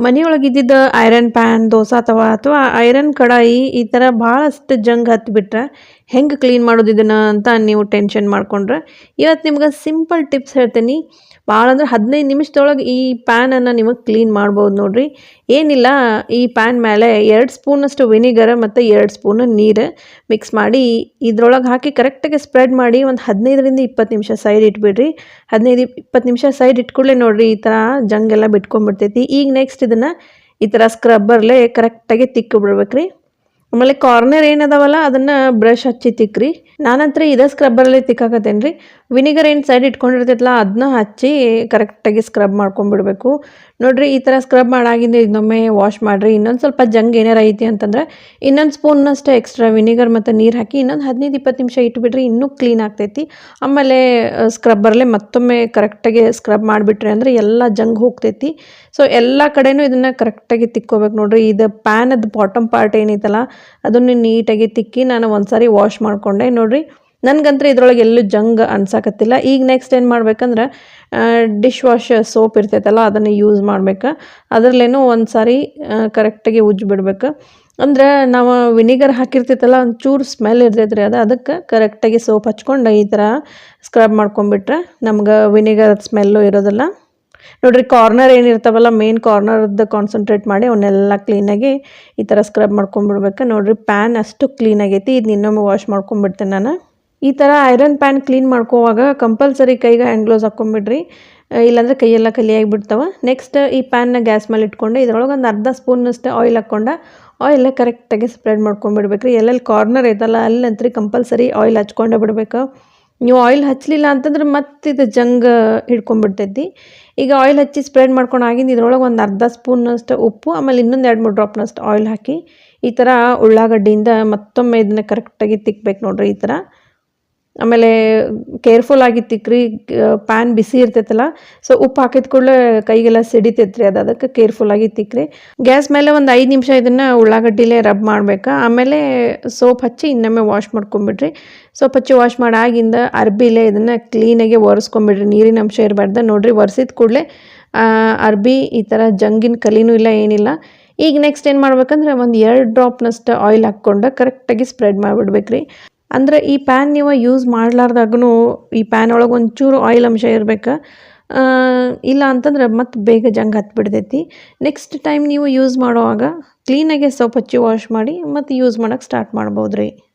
ಮನೆಯೊಳಗೆ ಇದ್ದಿದ್ದ iron pan dosa tawa ಅಥವಾ ಐರನ್ ಕಡಾಯಿ ಈ ಥರ ಭಾಳಷ್ಟು ಜಂಗ್ ಹತ್ತಿಬಿಟ್ರೆ ಹೆಂಗೆ ಕ್ಲೀನ್ ಮಾಡೋದು ಇದನ್ನು ಅಂತ ನೀವು ಟೆನ್ಷನ್ ಮಾಡಿಕೊಂಡ್ರೆ. ಇವತ್ತು ನಿಮ್ಗೆ ಸಿಂಪಲ್ ಟಿಪ್ಸ್ ಹೇಳ್ತೀನಿ. ಭಾಳ ಅಂದ್ರೆ ಹದಿನೈದು ನಿಮಿಷದೊಳಗೆ ಈ ಪ್ಯಾನನ್ನು ನಿಮಗೆ ಕ್ಲೀನ್ ಮಾಡ್ಬೋದು ನೋಡಿರಿ. ಏನಿಲ್ಲ, ಈ ಪ್ಯಾನ್ ಮೇಲೆ ಎರಡು ಸ್ಪೂನಷ್ಟು ವಿನಿಗರ್ ಮತ್ತು ಎರಡು ಸ್ಪೂನ್ ನೀರು ಮಿಕ್ಸ್ ಮಾಡಿ ಇದ್ರೊಳಗೆ ಹಾಕಿ ಕರೆಕ್ಟಾಗಿ ಸ್ಪ್ರೆಡ್ ಮಾಡಿ ಒಂದು ಹದಿನೈದರಿಂದ ಇಪ್ಪತ್ತು ನಿಮಿಷ ಸೈಡ್ ಇಟ್ಬಿಡ್ರಿ. ಹದಿನೈದು ಇಪ್ಪತ್ತು ನಿಮಿಷ ಸೈಡ್ ಇಟ್ಕೊಳ್ಳೆ ನೋಡಿರಿ ಈ ಥರ ಜಂಗೆಲ್ಲ ಬಿಟ್ಕೊಂಡ್ಬಿಡ್ತೈತಿ. ಈಗ ನೆಕ್ಸ್ಟ್ ಇದನ್ನು ಈ ಥರ ಸ್ಕ್ರಬ್ಬರ್ಲೆ ಕರೆಕ್ಟಾಗಿ ತಿಕ್ಕು ಬಿಡ್ಬೇಕ್ರಿ ಆಮೇಲೆ ಕಾರ್ನರ್ ಏನದಾವಲ್ಲ, ಅದನ್ನು ಬ್ರಷ್ ಹಚ್ಚಿ ತಿಕ್ಕ್ರಿ ನಾನಂತರ ಇದೇ ಸ್ಕ್ರಬ್ಬರಲ್ಲಿ ತಿಕ್ಕಾಕತ್ತೇನೆ ರೀ ವಿನಿಗರ್ ಏನು ಸೈಡ್ ಇಟ್ಕೊಂಡಿರ್ತೈತಲ್ಲ ಅದನ್ನ ಹಚ್ಚಿ ಕರೆಕ್ಟಾಗಿ ಸ್ಕ್ರಬ್ ಮಾಡ್ಕೊಂಡ್ಬಿಡ್ಬೇಕು ನೋಡಿರಿ, ಈ ಥರ ಸ್ಕ್ರಬ್ ಮಾಡಾಗಿಂದ ಇನ್ನೊಮ್ಮೆ ವಾಶ್ ಮಾಡಿರಿ. ಇನ್ನೊಂದು ಸ್ವಲ್ಪ ಜಂಗ್ ಏನಾರು ಐತಿ ಅಂತಂದ್ರೆ, ಇನ್ನೊಂದು ಸ್ಪೂನ್ನಷ್ಟು ಎಕ್ಸ್ಟ್ರಾ ವಿನಿಗರ್ ಮತ್ತು ನೀರು ಹಾಕಿ ಇನ್ನೊಂದು ಹದಿನೈದು ಇಪ್ಪತ್ತು ನಿಮಿಷ ಇಟ್ಬಿಟ್ರಿ ಇನ್ನೂ ಕ್ಲೀನ್ ಆಗ್ತೈತಿ. ಆಮೇಲೆ ಸ್ಕ್ರಬ್ಬರಲ್ಲೇ ಮತ್ತೊಮ್ಮೆ ಕರೆಕ್ಟಾಗಿ ಸ್ಕ್ರಬ್ ಮಾಡಿಬಿಟ್ರಿ ಅಂದರೆ ಎಲ್ಲ ಜಂಗ್ ಹೋಗ್ತೈತಿ. ಸೊ ಎಲ್ಲ ಕಡೆನೂ ಇದನ್ನು ಕರೆಕ್ಟಾಗಿ ತಿಕ್ಕೋಬೇಕು ನೋಡಿರಿ. ಇದು ಪ್ಯಾನದ ಬಾಟಮ್ ಪಾರ್ಟ್ ಏನೈತಲ್ಲ ಅದನ್ನು ನೀಟಾಗಿ ತಿಕ್ಕಿ ನಾನು ಒಂದು ವಾಶ್ ಮಾಡಿಕೊಂಡೆ. ನೋಡಿರಿ ನನಗಂತೂ ಇದ್ರೊಳಗೆ ಎಲ್ಲೂ ಜಂಗ್ ಅನ್ಸಕತ್ತಿಲ್ಲ. ಈಗ ನೆಕ್ಸ್ಟ್ ಏನು ಮಾಡ್ಬೇಕಂದ್ರೆ ಡಿಶ್ ವಾಶ್ ಸೋಪ್ ಇರ್ತೈತಲ್ಲ, ಅದನ್ನು ಯೂಸ್ ಮಾಡ್ಬೇಕು. ಅದರಲ್ಲೇನು ಒಂದು ಸಾರಿ ಕರೆಕ್ಟಾಗಿ ಉಜ್ಜಿಬಿಡ್ಬೇಕು ಅಂದ್ರೆ ನಾವು ವಿನಿಗರ್ ಹಾಕಿರ್ತೈತಲ್ಲ ಒಂಚೂರು ಸ್ಮೆಲ್ ಇರ್ತೈತೆ ಅದು, ಅದಕ್ಕೆ ಕರೆಕ್ಟಾಗಿ ಸೋಪ್ ಹಚ್ಕೊಂಡು ಈ ಥರ ಸ್ಕ್ರಬ್ ಮಾಡ್ಕೊಂಬಿಟ್ರೆ ನಮ್ಗೆ ವಿನಿಗರ್ ಸ್ಮೆಲ್ಲು ಇರೋದಿಲ್ಲ. ನೋಡ್ರಿ ಕಾರ್ನರ್ ಏನಿರ್ತಾವಲ್ಲ ಮೇನ್ ಕಾರ್ನರ್ದು ಕಾನ್ಸಂಟ್ರೇಟ್ ಮಾಡಿ ಅವನ್ನೆಲ್ಲ ಕ್ಲೀನಾಗಿ ಈ ಥರ ಸ್ಕ್ರಬ್ ಮಾಡ್ಕೊಂಬಿಡ್ಬೇಕು. ನೋಡ್ರಿ ಪ್ಯಾನ್ ಅಷ್ಟು ಕ್ಲೀನ್ ಆಗೈತಿ ಇದು ಇನ್ನೊಮ್ಮೆ ವಾಶ್ ಮಾಡ್ಕೊಂಬಿಡ್ತೇನೆ ನಾನು. ಈ ಥರ ಐರನ್ ಪ್ಯಾನ್ ಕ್ಲೀನ್ ಮಾಡ್ಕೋವಾಗ ಕಂಪಲ್ಸರಿ ಕೈಗೆ ಹ್ಯಾಂಡ್ ಗ್ಲೋಸ್ ಹಾಕ್ಕೊಂಬಿಡ್ರಿ ಇಲ್ಲಾಂದರೆ ಕೈಯೆಲ್ಲ ಕಲಿಯಾಗಿ ಬಿಡ್ತಾವೆ ನೆಕ್ಸ್ಟ್ ಈ ಪ್ಯಾನ್ನ ಗ್ಯಾಸ್ ಮೇಲೆ ಇಟ್ಕೊಂಡು ಇದ್ರೊಳಗೆ ಒಂದು ಅರ್ಧ ಸ್ಪೂನಷ್ಟು ಆಯಿಲ್ ಹಾಕ್ಕೊಂಡು ಆಯಿಲ್ ಕರೆಕ್ಟಾಗಿ ಸ್ಪ್ರೆಡ್ ಮಾಡ್ಕೊಂಬಿಡ್ಬೇಕು ರೀ. ಎಲ್ಲೆಲ್ಲಿ ಕಾರ್ನರ್ ಐತಲ್ಲ, ಅಲ್ಲಂತ್ರಿ ಕಂಪಲ್ಸರಿ ಆಯಿಲ್ ಹಚ್ಕೊಂಡೇ ಬಿಡಬೇಕು. ನೀವು ಆಯಿಲ್ ಹಚ್ಚಲಿಲ್ಲ ಅಂತಂದ್ರೆ ಮತ್ತೆ ಇದು ಜಂಗ್ ಹಿಡ್ಕೊಂಡ್ಬಿಡ್ತೈತಿ. ಈಗ ಆಯಿಲ್ ಹಚ್ಚಿ ಸ್ಪ್ರೆಡ್ ಮಾಡ್ಕೊಂಡು ಆಗಿಂದ ಇದ್ರೊಳಗೆ ಒಂದು ಅರ್ಧ ಸ್ಪೂನಷ್ಟು ಉಪ್ಪು, ಆಮೇಲೆ ಇನ್ನೊಂದು ಎರಡು ಮೂರು ಡ್ರಾಪ್ನಷ್ಟು ಆಯಿಲ್ ಹಾಕಿ. ಈ ಥರ ಉಳ್ಳಾಗಡ್ಡಿಯಿಂದ ಮತ್ತೊಮ್ಮೆ ಇದನ್ನ ಕರೆಕ್ಟಾಗಿ ತಿಕ್ಬೇಕು ನೋಡ್ರಿ ಈ ಥರ ಆಮೇಲೆ ಕೇರ್ಫುಲ್ ಆಗಿ ತಿಕ್ಕ್ರಿ ಪ್ಯಾನ್ ಬಿಸಿ ಇರ್ತೈತಲ್ಲ ಸೊ ಉಪ್ಪು ಹಾಕಿದ ಕೂಡಲೇ ಕೈಗೆಲ್ಲ ಸಿಡಿತೈತ್ರಿ ಅದು, ಅದಕ್ಕೆ ಕೇರ್ಫುಲ್ ಆಗಿ ತಿಕ್ಕ್ರಿ ಗ್ಯಾಸ್ ಮೇಲೆ ಒಂದು ಐದು ನಿಮಿಷ ಇದನ್ನು ಉಳ್ಳಾಗಡ್ಡಿಲೇ ರಬ್ ಮಾಡ್ಬೇಕು, ಆಮೇಲೆ ಸೋಪ್ ಹಚ್ಚಿ ಇನ್ನೊಮ್ಮೆ ವಾಶ್ ಮಾಡ್ಕೊಂಬಿಡ್ರಿ. ಸೋಪ್ ಹಚ್ಚಿ ವಾಶ್ ಮಾಡಾಗಿಂದ ಅರ್ಬಿಲೇ ಇದನ್ನು ಕ್ಲೀನಾಗಿ ಒರೆಸ್ಕೊಂಬಿಡ್ರಿ, ನೀರಿನ ಅಂಶ ಇರಬಾರ್ದು. ನೋಡಿರಿ ಒರೆಸಿದ ಕೂಡಲೇ ಅರ್ಬಿ ಈ ಥರ ಜಂಗಿನ ಕಲಿನೂ ಇಲ್ಲ, ಏನಿಲ್ಲ. ಈಗ ನೆಕ್ಸ್ಟ್ ಏನು ಮಾಡ್ಬೇಕಂದ್ರೆ ಒಂದು ಎರಡು ಡ್ರಾಪ್ನಷ್ಟು ಆಯಿಲ್ ಹಾಕ್ಕೊಂಡು ಕರೆಕ್ಟಾಗಿ ಸ್ಪ್ರೆಡ್ ಮಾಡಿಬಿಡ್ಬೇಕ್ರಿ. ಅಂದ್ರೆ ಈ ಪ್ಯಾನ್ ನೀವು ಯೂಸ್ ಮಾಡ್ಲಾರ್ದಾಗೂ ಈ ಪ್ಯಾನ್ ಒಳಗೆ ಒಂಚೂರು ಆಯಿಲ್ ಅಂಶ ಇರಬೇಕು. ಇಲ್ಲ ಅಂತಂದ್ರೆ ಮತ್ತೆ ಬೇಗ ಜಂಗ್ ಹತ್ಬಿಡ್ತೈತಿ. ನೆಕ್ಸ್ಟ್ ಟೈಮ್ ನೀವು ಯೂಸ್ ಮಾಡುವಾಗ ಕ್ಲೀನಾಗೆ ಸೋಪ್ ಹಚ್ಚಿ ವಾಶ್ ಮಾಡಿ ಮತ್ತು ಯೂಸ್ ಮಾಡೋಕ್ಕೆ ಸ್ಟಾರ್ಟ್ ಮಾಡ್ಬೋದು ರೀ